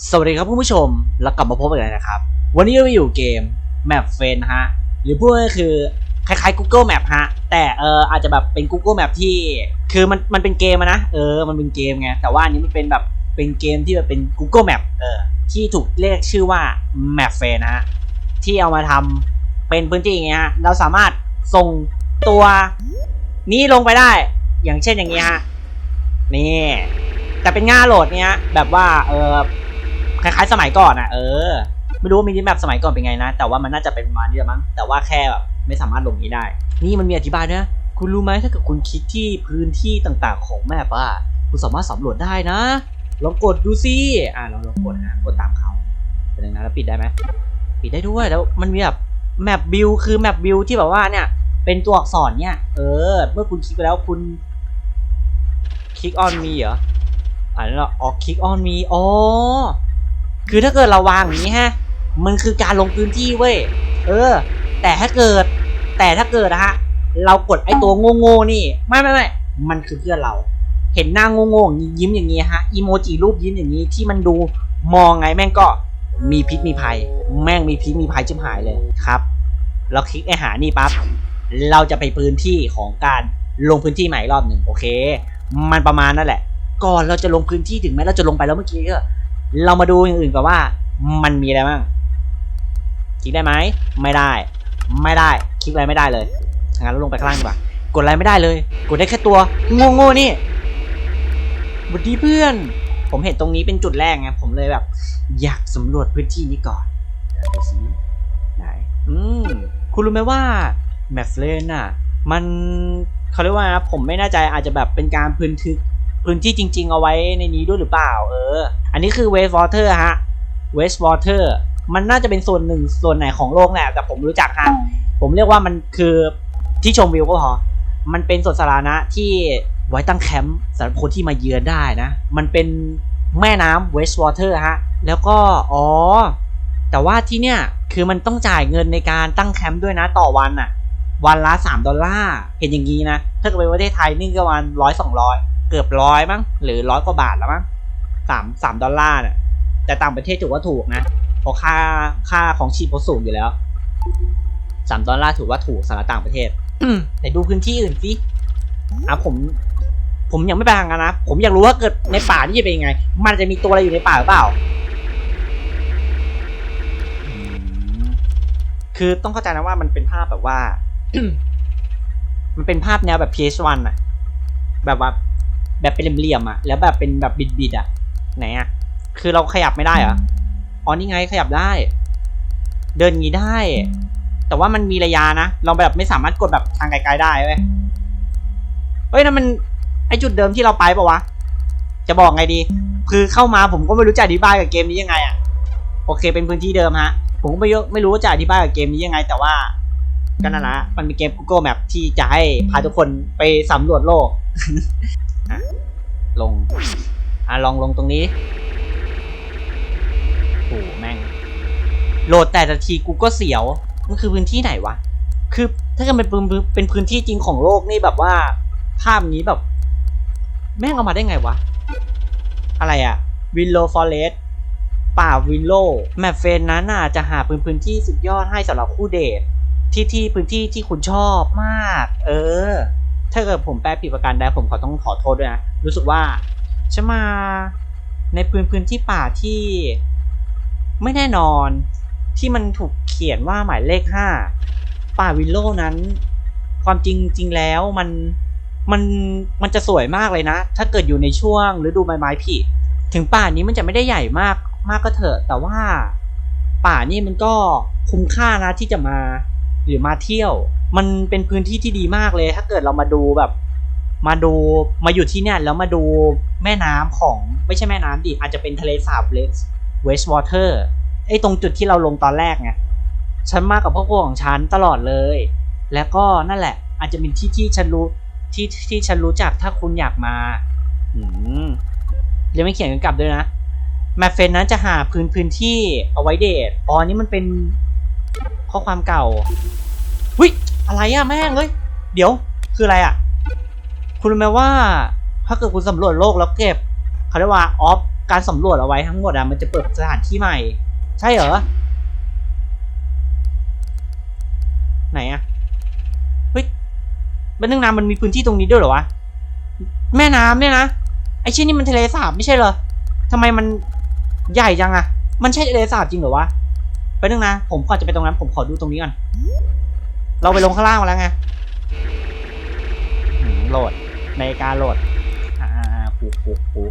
สวัสดีครับผู้ชมแล้วกลับมาพบกันอีกแล้วนะครับ วันนี้เราอยู่เกม Map f r i e n d ฮะ หรือพูดง่ายคือคล้ายๆ Google Map ฮะ แต่เอออาจจะแบบเป็น Google Map ที่ คือมันมันเป็นเกมอะนะ เออ มันเป็นเกมไง แต่ว่าอันนี้มันเป็นแบบ เป็นเกมที่แบบเป็น Google Map เออ ที่ถูกเรียกชื่อว่า Map f r i e n d นฮะ ที่เอามาทำเป็นพื้นที่อย่างเงี้ยฮะ เราสามารถส่งตัวนี้ลงไปได้ อย่างเช่นอย่างเงี้ยฮะ นี่ แต่เป็นง่าโหลดเนี้ยแบบว่า เออ คล้ายๆสมัยก่อนอะเออไม่รู้ว่ามินิแมปสมัยก่อนเป็นไงนะ แต่ว่ามันน่าจะเป็นประมาณนี้แหละมั้งแต่ว่าแค่แบบไม่สามารถลงนี้ได้ นี่มันมีอธิบายนะคุณรู้ไหมถ้าเกิดคุณคลิกที่พื้นที่ต่างๆ ของแมปอะคุณสามารถสำรวจได้นะลองกดดูสิอ่าลองลองกดนะกดตามเขาเป็นยังไงแล้วปิดได้ไหมปิดได้ด้วยแล้วมันมีแบบแมปบิลคือแมปบิลที่แบบว่าเนี่ยเป็นตัวอักษรเนี่ย เออ เมื่อคุณคลิกไปแล้วคุณคลิกออนมีเหรออ่านแล้วออคลิกออนมีอ๋อ คือถ้าเกิดเราวางอย่างนี้ฮะ มันคือการลงพื้นที่เว้ย เออ แต่ถ้าเกิด แต่ถ้าเกิดนะฮะ เรากดไอ้ตัวโง่ๆนี่ ไม่ไม่ไม่มันคือเพื่อนเรา เห็นหน้าโง่ๆอย่างนี้ยิ้มอย่างนี้ฮะ อีโมจิรูปยิ้มอย่างนี้ที่มันดูมองไงแม่งก็มีพิษมีภัย แม่งมีพิษมีภัยจิมหายเลยครับ เราคลิกไอ้หานี่ปั๊บ เราจะไปพื้นที่ของการลงพื้นที่ใหม่รอบหนึ่งโอเค มันประมาณนั่นแหละ ก่อนเราจะลงพื้นที่ถึงแม้เราจะลงไปแล้วเมื่อกี้ก็ เรามาดูอย่างอื่นก่อนว่า มันมีอะไรบ้างคลิกได้ไหมไม่ได้ ไม่ได้คลิกอะไรไม่ได้เลยงั้นเราลงไปข้างล่างดีกว่ากดอะไรไม่ได้เลย กดได้แค่ตัวโง่ๆนี่บดีเพื่อน ผมเห็นตรงนี้เป็นจุดแรกไงผมเลยแบบ อยากสำรวจพื้นที่นี้ก่อนดูสิไหนอืมคุณรู้ไหมว่าแมฟเฟลนอะ มันเขาเรียกว่าผมไม่แน่ใจอาจจะแบบเป็นการพื้นทึก พื้นที่จริง ๆ เอาไว้ในนี้ด้วยหรือเปล่า เออ อันนี้คือเวส t อเ t อร์ฮะเวส t อเ t อร์มันน่าจะเป็นส่วนหนึ่งส่วนไหนของโลกแหละแต่ผมรู้จักฮะผมเรียกว่ามันคือที่ชมวิวก็พอ มันเป็นสวนสาธารณะที่ไว้ตั้งแคมป์สำหรับคนที่มาเยือนได้นะ มันเป็นแม่น้ำเวส t อเ t อร์ฮะ แล้วก็ อ๋อ แต่ว่าที่เนี่ย คือมันต้องจ่ายเงินในการตั้งแคมป์ด้วยนะต่อวันอะวันละ 3 ดอลลาร์ เห็นอย่างนี้นะ ถ้าเกิดเป็นประเทศไทยนี่ก็วันร้อยสองร้อย เกือบร้อยมั้งหรือร้อยกว่าบาทแล้วมั้งสามสามดอลลาร์เนี่ยแต่ต่างประเทศถือว่าถูกนะเพราะค่าค่าของชีพเขาสูงอยู่แล้วสามดอลลาร์ถือว่าถูกสำหรับต่างประเทศแต่ดูพื้นที่อื่นสิอะผม ผมยังไม่ไปทางกันนะ ผมอยากรู้ว่าเกิดในป่านี่จะเป็นยังไง มันจะมีตัวอะไรอยู่ในป่าหรือเปล่าอืมคือต้องเข้าใจนะว่ามันเป็นภาพแบบว่า มันเป็นภาพแนวแบบ PS1 อะแบบว่า แบบเป็นเหลี่ยมๆอะ แล้วแบบเป็นแบบบิดๆอะ ไหนอะ คือเราขยับไม่ได้เหรอ อ๋อนี่ไงขยับได้ เดินงี้ได้ แต่ว่ามันมีระยะนะ เราแบบไม่สามารถกดแบบทางไกลๆได้เว้ย เฮ้ยนั่นมันไอจุดเดิมที่เราไปปะวะ จะบอกไงดี คือเข้ามาผมก็ไม่รู้จะอธิบายกับเกมนี้ยังไงอะ โอเค เป็นพื้นที่เดิมฮะ ผมก็ไม่ยไม่รู้ว่าจะอธิบายกับเกมนี้ยังไง แต่ว่าก็นั่นแหละมันเป็นเกม Google Map ที่จะให้พาทุกคนไปสำรวจโลก อะลง อะลองลงตรงนี้โอ้แม่ง โหลดแต่ละทีกูก็เสียว มันคือพื้นที่ไหนวะ คือถ้าเกิดเป็นพื้นเป็นพื้นที่จริงของโลกนี่แบบว่า ภาพนี้แบบ แม่งเอามาได้ไงวะ อะไรอะวินโลฟอเรสป่าวินโลแมปเฟนนั้นน่ะจะหาพื้นพื้นที่สุดยอดให้สำหรับคู่เดทที่ที่พื้นที่ที่คุณชอบมาก เออ ถ้าเกิดผมแปลผิดประการใดผมขอต้องขอโทษด้วยนะ รู้สึกว่าฉันมาในพื้นพื้นที่ป่าที่ไม่แน่นอนที่มันถูกเขียนว่าหมายเลขห้าป่าวิลโลนั้น ความจริงจริงแล้วมันมันมันจะสวยมากเลยนะ ถ้าเกิดอยู่ในช่วงฤดูใบไม้ผลิถึงป่านี้มันจะไม่ได้ใหญ่มากมากก็เถอะ แต่ว่าป่านี่มันก็คุ้มค่านะที่จะมาหรือมาเที่ยว มันเป็นพื้นที่ที่ดีมากเลย ถ้าเกิดเรามาดูแบบ มาดูมาอยู่ที่เนี่ยแล้วมาดูแม่น้ำของไม่ใช่แม่น้ำดิอาจจะเป็นทะเลสาบเล็กเวสต์วอเตอร์ไอ้ตรงจุดที่เราลงตอนแรกไงฉันมากับพ่อครัวของฉันตลอดเลย แล้วก็นั่นแหละ อาจจะเป็นที่ที่ฉันรู้ที่ที่ฉันรู้จักถ้าคุณอยากมาอืมเรียกไม่เขียนกันกลับด้วยนะแมฟเฟนนั้นจะหาพื้นพื้นที่เอาไว้เดทอ๋อนี่มันเป็นข้อความเก่าวิ อะไรอะแม่งเลยเดี๋ยวคืออะไรอะคุณรู้ไหมว่า ถ้าเกิดคุณสำรวจโลกแล้วเก็บเขาเรียกว่าออฟการสำรวจเอาไว้ทั้งหมดอะมันจะเปิดสถานที่ใหม่ ใช่เหรอไหนอะเฮ้ยบันนึงน้ำมันมีพื้นที่ตรงนี้ด้วยเหรอวะแม่น้ำเนี่ยนะไอชิ้นนี่มันทะเลสาบไม่ใช่เหรอทำไมมันใหญ่จังอะมันใช่ทะเลสาบจริงเหรอวะไปนึงนะ ผมก่อนจะไปตรงนั้นผมขอดูตรงนี้ก่อน เราไปลงข้างล่างมาแล้วไงอืมโหลดในการโหลด อ่าปูปูปู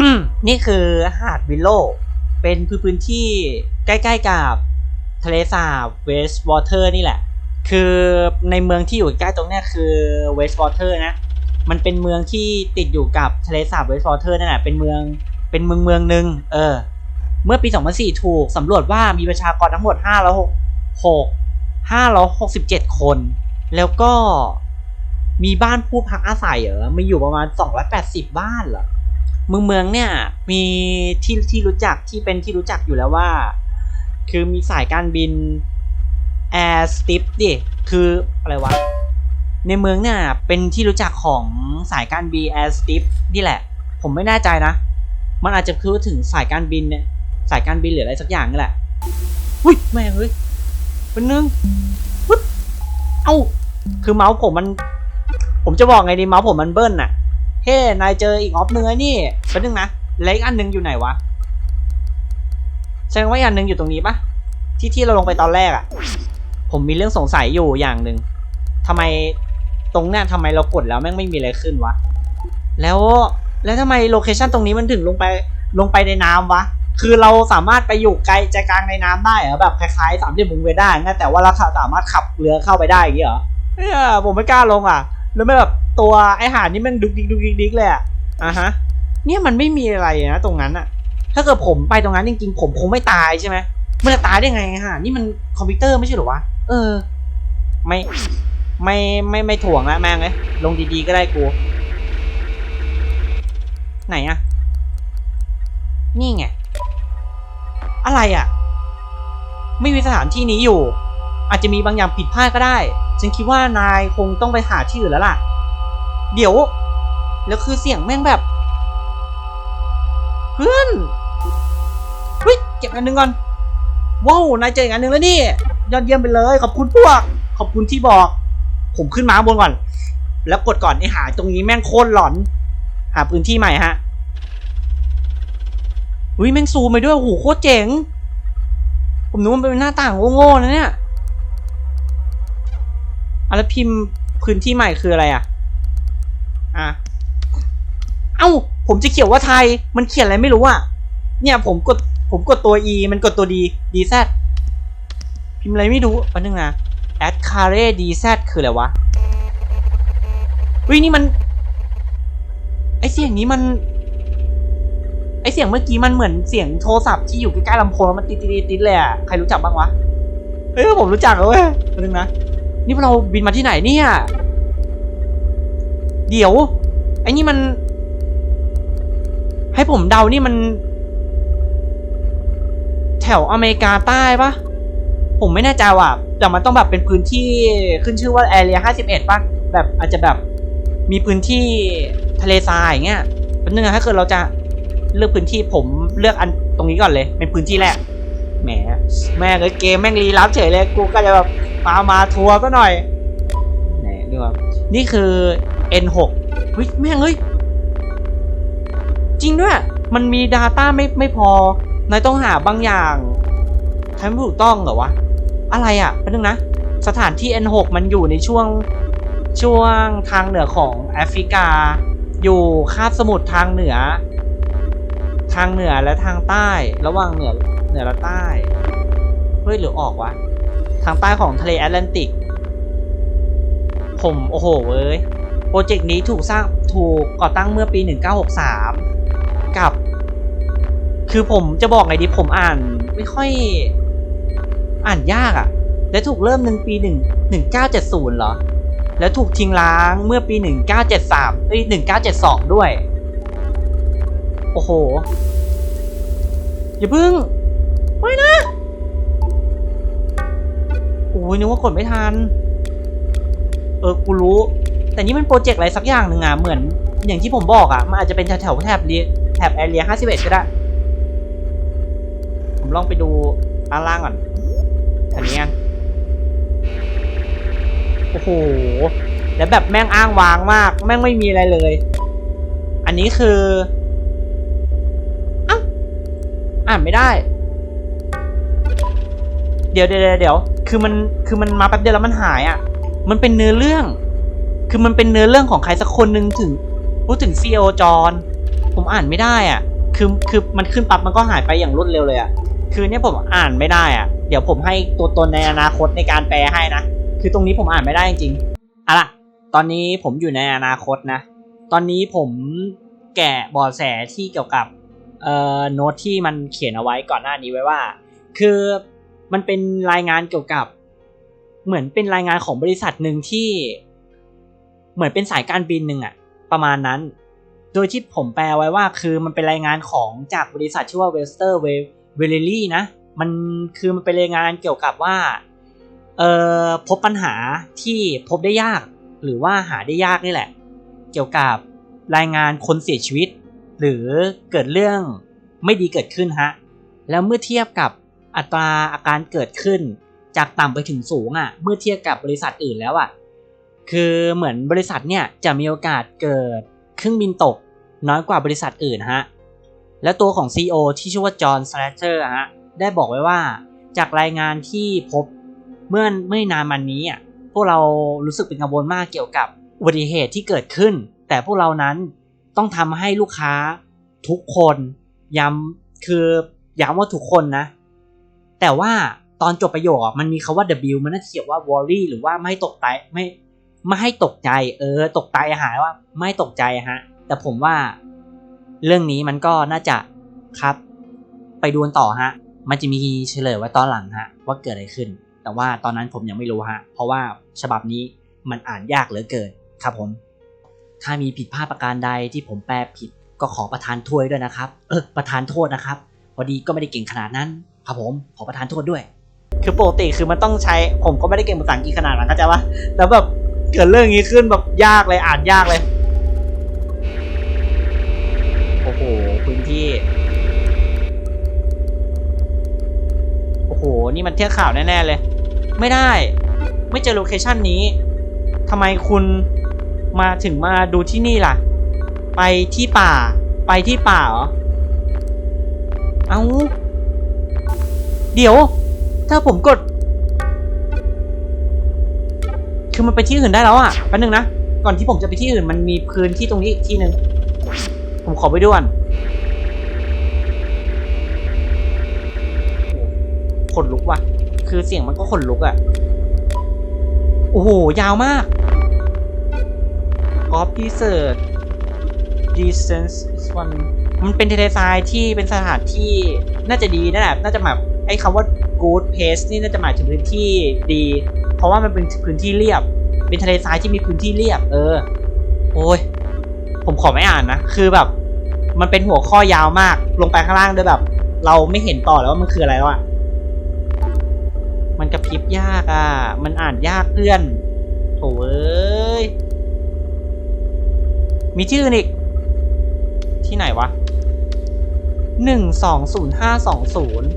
อืมนี่คือหาดวิลโล เป็นพื้นที่ใกล้ๆกับทะเลสาบเวสต์วอเตอร์นี่แหละ คือในเมืองที่อยู่ใกล้ตรงเนี้ยคือเวสต์วอเตอร์นะ มันเป็นเมืองที่ติดอยู่กับทะเลสาบเวสต์วอเตอร์นั่นแหละเป็นเมืองเป็นเมืองเมืองหนึ่งเออ เมื่อปี 2004 ถูกสำรวจว่ามีประชากรทั้งหมด506 567 คน แล้วก็มีบ้านผู้พักอาศัยเหรอมีอยู่ประมาณ 280 บ้านเหรอเมืองเมืองเนี่ยมีที่ที่รู้จักที่เป็นที่รู้จักอยู่แล้วว่า คือมีสายการบิน Air s t i p ดิคืออะไรวะ ในเมืองเนี่ยเป็นที่รู้จักของสายการบิน Air s t i p นี่แหละ ผมไม่แน่ใจนะ มันอาจจะคือถึงสายการบินเนี่ยสายการบินหรืออะไรสักอย่างนี่แหละหุ้ยแม่งเฮ้ย เป็นนึงปึ๊บเอ้า คือเมาส์ผมมัน ผมจะบอกไงดีเมาส์ผมมันเบิ้ลน่ะ เฮ้ นายเจออีกออฟเนื้อนี่เป็นนึงนะแล้วอีกอันหนึงอยู่ไหนวะ แสดงว่าอันหนึงอยู่ตรงนี้ปะที่ที่เราลงไปตอนแรกอะผมมีเรื่องสงสัยอยู่อย่างหนึ่งทำไมตรงเนี้ยทำไมเรากดแล้วแม่งไม่มีอะไรขึ้นวะ แล้วแล้วทำไมโลเคชันตรงนี้มันถึงลงไปลงไปในน้ำวะ คือเราสามารถไปอยู่ไกลใจกลางในน้ำได้เหรอแบบคล้ายๆสามเหลี่ยมวงเวียนได้งั้นแต่ว่าเราสามารถขับเรือเข้าไปได้อย่างเงี้ยเหรอเนี่ยผมไม่กล้าลงอะ แล้วไม่แบบตัวไอหาดนี่มันดุกดิกดุกดิกดิกเลยอะอะฮะ เนี่ยมันไม่มีอะไรนะตรงนั้นอะ ถ้าเกิดผมไปตรงนั้นจริงๆผมคงไม่ตายใช่ไหมมันจะตายได้ไงฮะ นี่มันคอมพิวเตอร์ไม่ใช่หรอวะ เออ ไม่ ไม่ ไม่ ไม่ถ่วงละแม่งเลย ลงดีๆก็ได้กู ไหนอะนี่ไง อะไรอะไม่มีสถานที่นี้อยู่ อาจจะมีบางอย่างผิดพลาดก็ได้ ฉันคิดว่านายคงต้องไปหาที่อื่นแล้วล่ะ เดี๋ยว แล้วคือเสียงแม่งแบบ เพื่อนเฮ้ยเก็บอันหนึงก่อนว้าวนายเจออีกอันหนึ่งแล้วนี่ ยอดเยี่ยมไปเลย ขอบคุณพวก ขอบคุณที่บอก ผมขึ้นมาบนก่อน แล้วกดก่อนไอ้หาตรงนี้แม่งโคตรหลอน หาพื้นที่ใหม่ฮะ อุ้ยแม่งซูมไปด้วยโอ้โหโคตรเจ๋ง ผมนึกว่ามันเป็นหน้าต่างโง่ๆนะเนี่ยอะแล้วพิมพ์พื้นที่ใหม่คืออะไรอะ อะ เอ้า ผมจะเขียนว่าไทย มันเขียนอะไรไม่รู้อะ เนี่ยผมกด ผมกดตัว e มันกดตัว d d z พิมพ์อะไรไม่รู้แป๊บนึงนะ add care d z คืออะไรวะวินี่มัน ไอเสียงนี้มัน ไอเสียงเมื่อกี้มันเหมือนเสียงโทรศัพท์ที่อยู่ใกล้ๆลำโพงแล้วมันติดติดติดเลยอะใครรู้จักบ้างวะเฮ้ยผมรู้จักแล้วเว้ยนึงนะนี่เราบินมาที่ไหนเนี่ยเดี๋ยวไอ้นี่มัน ให้ผมเดานี่มัน แถวอเมริกาใต้ปะผมไม่แน่ใจว่ะ แต่มันต้องแบบเป็นพื้นที่ขึ้นชื่อว่าแอเรีย51ปะแบบอาจจะแบบมีพื้นที่ทะเลทรายอย่างเงี้ยเป็นนึงนะถ้าเกิดเราจะ เลือกพื้นที่ผมเลือกอันตรงนี้ก่อนเลย เป็นพื้นที่แรกแหมแม่งเลยเกมแม่งรีลับเฉยเลยกูก็จะแบบมามาทัวร์ก็หน่อยแหนี่ว่านี่คือ N6 เฮ้ยแม่งเฮ้ยจริงด้วยมันมี Data ไม่ไม่พอนายต้องหาบางอย่างทำไม่ถูกต้องเหรอวะ อะไรอะ่ะแป๊บนึงนะ สถานที่ N6 มันอยู่ในช่วงช่วงทางเหนือของแอฟริกา อยู่คาบสมุทรทางเหนือางเหนือและทางใต้ ระหว่างเหนือเหนือและใต้ เฮ้ยหรือออกวะ ทางใต้ของทะเลแอตแลนติก ผมโอ้โหเว้ย โปรเจกต์นี้ถูกสร้างถูกก่อตั้งเมื่อปี 1963 กับ คือผมจะบอกไงดีผมอ่านไม่ค่อย อ่านยากอะ่ะ และถูกเริ่มหนึ่งปีหนึ่งหนึ่งเหรอ แล้วถูกทิ้งล้างเมื่อปีหนึ่งเก้าเจ็ดสามเอ้ยหนึ่งเก้าเจ็ดสองด้วย โอ้โห อย่าพึ่งไม่นะโอ้ยนึกว่ากดไม่ทัน เออ กูรู้ แต่นี่มันโปรเจกต์อะไรสักอย่างหนึ่งอะเหมือน อย่างที่ผมบอกอะมันอาจจะเป็นแถวๆแถบเรียแถบแอเรีย51ก็ได้ ผมลองไปดูด้านล่างก่อนอันนี้กันโอ้โห แล้วแบบแม่งอ้างวางมาก แม่งไม่มีอะไรเลย อันนี้คือ อ่านไม่ได้ เดี๋ยวเดี๋ยวเดี๋ยวคือมันคือมันมาแป๊บเดียวแล้วมันหายอะ มันเป็นเนื้อเรื่อง คือมันเป็นเนื้อเรื่องของใครสักคนหนึ่งถึงพูดถึงซีโอจอนผมอ่านไม่ได้อะ คือคือมันขึ้นปั๊บมันก็หายไปอย่างรวดเร็วเลยอะ คือเนี่ยผมอ่านไม่ได้อะ เดี๋ยวผมให้ตัวตนในอนาคตในการแปลให้นะ คือตรงนี้ผมอ่านไม่ได้จริงๆอะล่ะ ตอนนี้ผมอยู่ในอนาคตนะ ตอนนี้ผมแกะบอแสที่เกี่ยวกับ เอ่อโน้ตที่มันเขียนเอาไว้ก่อนหน้านี้ไว้ว่า คือมันเป็นรายงานเกี่ยวกับ เหมือนเป็นรายงานของบริษัทหนึ่งที่ เหมือนเป็นสายการบินหนึ่งอะประมาณนั้น โดยที่ผมแปลไว้ว่า คือมันเป็นรายงานของจากบริษัทชื่อว่าเวสเตอร์เวลลี่นะมันคือมันเป็นรายงานเกี่ยวกับว่าเอ่อพบปัญหาที่พบได้ยาก หรือว่าหาได้ยากนี่แหละ เกี่ยวกับรายงานคนเสียชีวิต หรือเกิดเรื่องไม่ดีเกิดขึ้นฮะแล้วเมื่อเทียบกับอัตราอาการเกิดขึ้น จากต่ำไปถึงสูงอะ่ะ เมื่อเทียบกับบริษัทอื่นแล้วอะ่ะคือเหมือนบริษัทเนี่ยจะมีโอกาสเกิดเครื่องบินตกน้อยกว่าบริษัทอื่นฮะแล้วตัวของ CEO ที่ชื่อว่าจอห์นสแลเตอร์ฮะได้บอกไว้ว่าจากรายงานที่พบเมื่อไม่นานมานี้อะพวกเรารู้สึกเป็นกังวลมากเกี่ยวกับอุบัติเหตุที่เกิดขึ้น แต่พวกเรานั้น ต้องทำให้ลูกค้าทุกคนย้ำคือย้ำว่าทุกคนนะ แต่ว่าตอนจบประโยคมันมีคาว่า W มันน่าจะเขียนว่า worry หรือว่าไม่ตกใจไม่ไม่ให้ตกใจ เออ ตกใจหายว่าไม่ตกใจฮะ แต่ผมว่าเรื่องนี้มันก็น่าจะครับ ไปดูกันต่อฮะ มันจะมีเฉลยไว้ตอนหลังฮะ ว่าเกิดอะไรขึ้น แต่ว่าตอนนั้นผมยังไม่รู้ฮะ เพราะว่าฉบับนี้มันอ่านยากเหลือเกินครับผม ถ้ามีผิดพลาดประการใดที่ผมแปลผิดก็ขอประทานโทษด้วยนะครับ เออประทานโทษนะครับ พอดีก็ไม่ได้เก่งขนาดนั้นครับผมขอประทานโทษด้วย คือปกติคือมันต้องใช้ผมก็ไม่ได้เก่งภาษาอังกฤษขนาดนั้นเข้าใจปะแล้วแบบเกิดเรื่องนี้ขึ้นแบบยากเลยอ่านยากเลยโอ้โหพื้นที่โอ้โหนี่มันเที่ยวข่าวแน่ๆเลย ไม่ได้ ไม่เจอโลเคชันนี้ทำไมคุณ มาถึงมาดูที่นี่ล่ะ ไปที่ป่า ไปที่ป่าเหรอ เอาเดี๋ยว ถ้าผมกด คือมันไปที่อื่นได้แล้วอะแป๊บนึงนะ ก่อนที่ผมจะไปที่อื่นมันมีพื้นที่ตรงนี้อีกที่หนึ่งผมขอไปด้วยก่อนขนลุกว่ะ คือเสียงมันก็ขนลุกอะ่ะ โอ้โห ยาวมาก Copy Search Distance is one มันเป็นเทเลทรายที่เป็นสถานที่น่าจะดีนั่นแหละน่าจะแบบไอ้คำว่า good place นี่น่าจะหมายถึงพื้นที่ดี เพราะว่ามันเป็นพื้นที่เรียบ เป็นทะเลทรายที่มีพื้นที่เรียบ เออ โอ้ย ผมขอไม่อ่านนะ คือแบบ มันเป็นหัวข้อยาวมาก ลงไปข้างล่างด้วยแบบ เราไม่เห็นต่อแล้วว่ามันคืออะไรแล้วอะมันกระพริบยากอะมันอ่านยากเพื่อนโถเอ้ย มีที่อื่นอีก ที่ไหนวะหนึ่งสองศูนย์ห้าสองศูนย์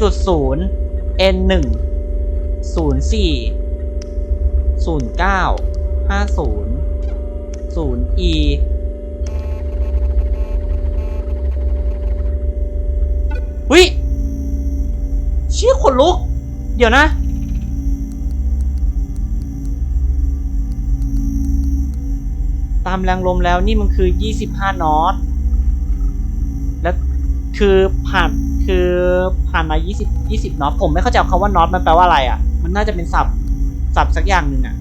จุดศูนย์ n หนึ่งศูนย์สี่ศูนย์เก้าห้าศูนย์ศูนย์ e วิเชี่ยขนลุก เดี๋ยวนะ ตามแรงลมแล้วนี่มันคือ 25 นอต แล้วคือผ่านคือผ่านมา 20 20 นอต ผมไม่เข้าใจคำว่านอตมันแปลว่าอะไรอะ มันน่าจะเป็นศัพท์ศัพท์สักอย่างหนึ่งอะ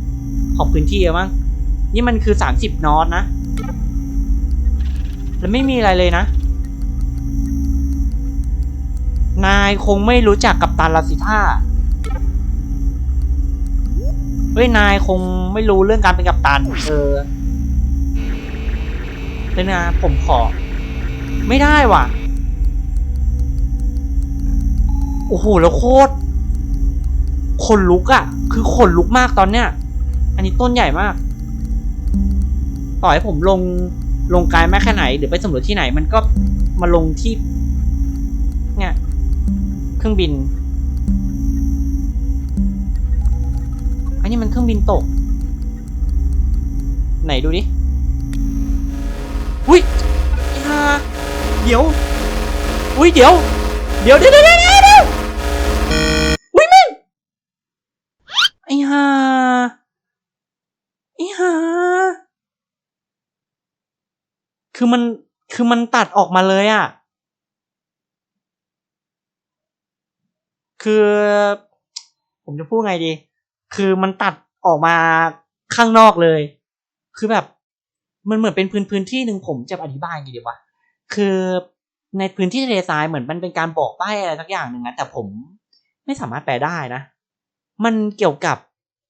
ของพื้นที่มั้ง นี่มันคือ 30 นอตนะ แล้วไม่มีอะไรเลยนะ นายคงไม่รู้จักกับตันลาสิท่าเฮ้ย นายคงไม่รู้เรื่องการเป็นกัปตัน เออ เป็นไงผมขอ ไม่ได้ว่ะ โอ้โห แล้วโคตรขนลุกอะ่ะ คือขนลุกมากตอนเนี้ย อันนี้ต้นใหญ่มาก ต่อให้ผมลงลงไกลแม้แค่ไหน หรือไปสำรวจที่ไหน มันก็มาลงที่ เนี่ย เครื่องบิน อันนี้มันเครื่องบินตก ไหนดูดิ อุ้ยอย่าเดี๋ยว อุ้ยเดี๋ยว เดี๋ยวเดี๋ยวเดี๋ยวเดี๋ยวเดี๋ยวอุ้ยม่งไอ้ห่าไอ้ห่าคือมันคือมันตัดออกมาเลยอะคือ ผมจะพูดไงดี คือมันตัดออกมาข้างนอกเลย คือแบบ มันเหมือนเป็นพื้นพื้นที่หนึ่งผมจะอธิบายไงดีวะคือในพื้นที่ทะเลทรายเหมือนมันเป็นการบอกใบ้อะไรสักอย่างหนึ่งนะแต่ผมไม่สามารถแปลได้นะ มันเกี่ยวกับ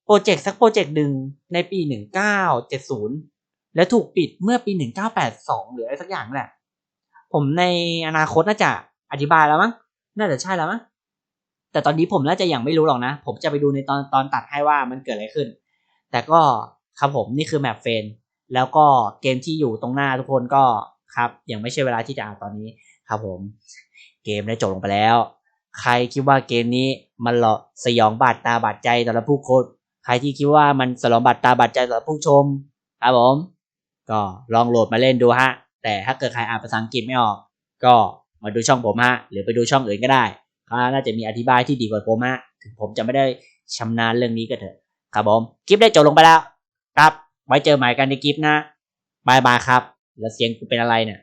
โปรเจกต์สักโปรเจกต์หนึ่งในปีหนึ่งเก้าเจ็ดศูนย์และถูกปิดเมื่อปีหนึ่งเก้าแปดสองหรืออะไรสักอย่างแหละ ผมในอนาคตน่าจะอธิบายแล้วมั้ง น่าจะใช่แล้วมั้ง แต่ตอนนี้ผมน่าจะยังไม่รู้หรอกนะ ผมจะไปดูในตอนตอนตัดให้ว่ามันเกิดอะไรขึ้น แต่ก็ครับผมนี่คือแมปเฟน แล้วก็เกมที่อยู่ตรงหน้าทุกคนก็ครับยังไม่ใช่เวลาที่จะอ่านตอนนี้ครับผม เกมได้จบลงไปแล้ว ใครคิดว่าเกมนี้มันหลอกสยองบาดตาบาดใจสำหรับผู้คนใครที่คิดว่ามันสยองบาดตาบาดใจสำหรับผู้ชม ครับผม ก็ลองโหลดมาเล่นดูฮะ แต่ถ้าเกิดใครอ่านภาษาอังกฤษไม่ออก ก็มาดูช่องผมฮะหรือไปดูช่องอื่นก็ได้เขาน่าจะมีอธิบายที่ดีกว่าผมฮะถึงผมจะไม่ได้ชำนาญเรื่องนี้ก็เถอะ ครับผม คลิปได้จบลงไปแล้วครับ ไว้เจอใหม่กันในคลิปหนะบายบายครับ แล้วเสียงกูเป็นอะไรเนี่ย